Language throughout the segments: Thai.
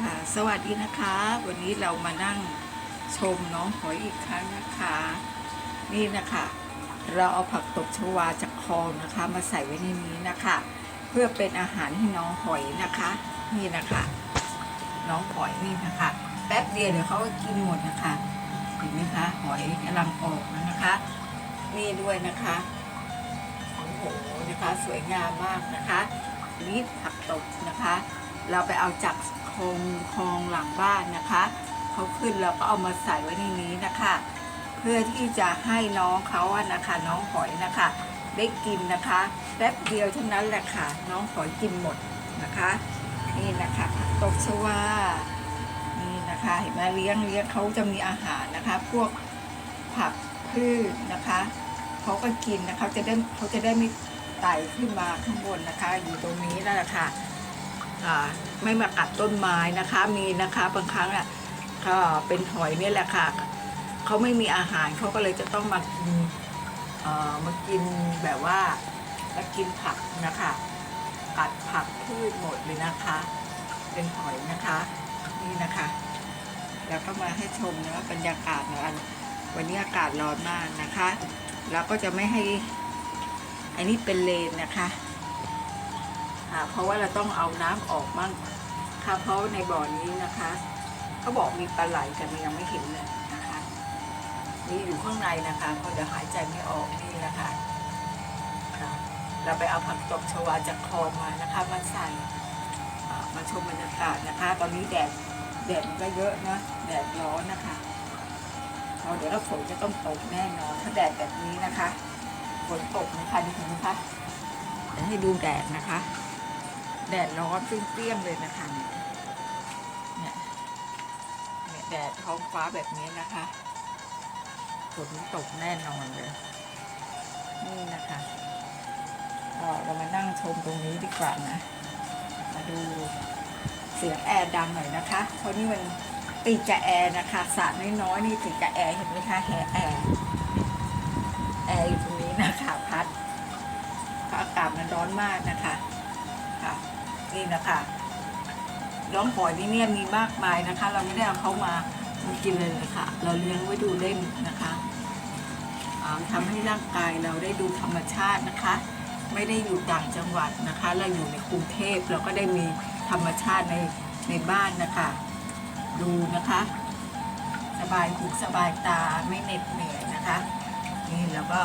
ค่ะสวัสดีนะคะ วันนี้เรามานั่งชมน้องหอยอีกครั้งนะคะ นี่นะคะ เราเอาผักตบชวาจากคลองนะคะ มาใส่ไว้ในนี้นะคะ เพื่อเป็นอาหารให้น้องหอยนะคะ นี่นะคะ น้องหอยนี่นะคะ แป๊บเดียวเดี๋ยวเขาก็กินหมดนะคะเห็นไหมคะหอยกำลังออกแล้วนะคะ นี่ด้วยนะคะโอ้โหนะคะสวยงามมากนะคะนี่ผักตบนะคะ เราไปเอาจากค งคลองหลังบ้านนะคะเขาขึ้นแล้วก็เอามาใส่ไว้ในนี้นะคะ เพื่อที่จะให้น้องเขาอะนะคะน้องหอยนะคะ ได้กินนะคะแป๊บเดียวเท่านั้นแหละค่ะ น้องหอยกินหมดนะคะ นี่นะคะผักตบชวานี่นะคะเห็นไหมเลี้ยงเลี้ยงเขาจะมีอาหารนะคะ พวกผักพืชนะคะเขาก็กินนะคะจะได้เขาจะได้ไม่ไต่ขึ้นมาข้างบนนะคะ อยู่ตรงนี้นั่นแหละค่ะอ่า ไม่มากัดต้นไม้นะคะ มีนะคะบางครั้งอะก็เป็นหอยเนี่ยแหละค่ะเขาไม่มีอาหารเขาก็เลยจะต้องมากินเอ่อมากินแบบว่ามากินผักนะคะ กัดผักพืชหมดเลยนะคะ เป็นหอยนะคะ นี่นะคะ แล้วก็มาให้ชมนะบรรยากาศนะวันนี้อากาศร้อนมากนะคะ แล้วก็จะไม่ให้อันนี้เป็นเลนนะคะ อ่าเพราะว่าเราต้องเอาน้ำออกมั่งค่ะเพราะในบ่อนี้นะคะเขาบอกมีปลาไหลแต่มันยังไม่เห็นเลยนะคะนี่อยู่ข้างในนะคะเพราะเดี๋ยวหายใจไม่ออกนี่นะคะค่ะเราไปเอาผักตบชวาจากคลองมานะคะมาใส่มาชมบรรยากาศนะคะ ตอนนี้แดดแดดมันก็เยอะนะแดดร้อนนะคะเราเดี๋ยวเราฝนจะต้องตกแน่นอน ถ้าแดดแบบนี้นะคะฝนตกนะคะดูเห็นไหมคะให้ดูแดดนะคะ แดดร้อนเปรี้ยงๆเลยนะคะเนี่ยเนี่ยแดดท้องฟ้าแบบนี้นะคะฝนตกแน่นอนเลย นี่นะคะก็เรามานั่งชมตรงนี้ดีกว่านะ มาดูเสียงแอร์ดังหน่อยนะคะ เพราะนี่มันติดกับแอร์นะคะสระน้อยๆนี่ติดกับแอร์เห็นไหมคะแฮแอร์แอร์อยู่ตรงนี้นะคะพัดอากาศมันร้อนมากนะคะค่ะ นี่นะคะน้องหอยนี่เนี่ยมีมากมายนะคะ เราไม่ได้เอาเขามากินเลยเลยค่ะเราเลี้ยงไว้ดูเล่นนะคะอ่าทำให้ร่างกายเราได้ดูธรรมชาตินะคะ ไม่ได้อยู่ต่างจังหวัดนะคะ เราอยู่ในกรุงเทพเราก็ได้มีธรรมชาติในในบ้านนะคะ ดูนะคะ สบายหูสบายตาไม่เหน็ดเหนื่อยนะคะ นี่แล้วก็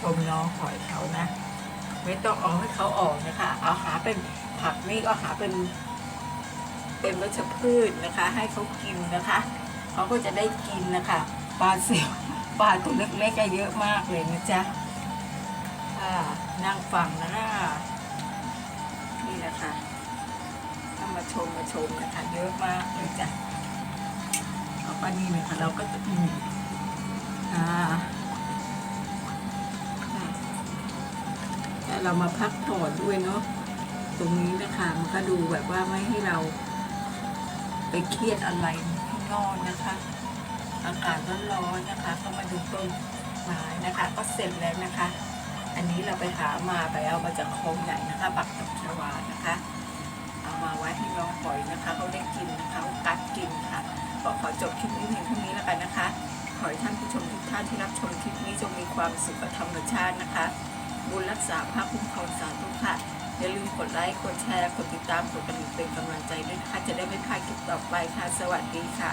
ชมน้องหอยเขานะ ไม่ต้องเอาให้เขาออกนะคะ เอาหาเป็น ผักนี่ก็หาเป็นเป็นวัชพืชนะคะ ให้เขากินนะคะเขาก็จะได้กินนะคะปลาเสียวปลาตัวเล็กๆเยอะมากเลยนะจ๊ะนั่งฟังนะนี่นะคะถ้ามาชมมาชมนะคะ เยอะมากเลยจ้ะเอาป้านี่นะคะเราก็จะอืมอ่าเรามาพักผ่อนด้วยเนาะ ตรงนี้นะคะมันก็ดูแบบว่าไม่ให้เราไปเครียดอะไรข้างนอกนะคะ อากาศร้อนๆนะคะ ก็มาดูต้นไม้นะคะ ก็เสร็จแล้วนะคะ อันนี้เราไปหามาไปเอามาจากคลองใหญ่นะคะปักตบชวานะคะ เอามาไว้ให้น้องปล่อยนะคะเขาได้กินนะคะเขากัดกินค่ะก็ขอจบคลิปนี้เพียงเท่านี้แล้วกันนะคะ ขอให้ท่านผู้ชมทุกท่านที่รับชมคลิปนี้จงมีความสุขกับธรรมชาตินะคะ บุญรักษาภาคคุ้มครองสาธุค่ะ อย่าลืมกดไลค์กดแชร์กดติดตามกดกระดิ่งเป็นกำลังใจด้วยค่ะจะได้ไม่พลาดคลิปต่อไปค่ะ สวัสดีค่ะ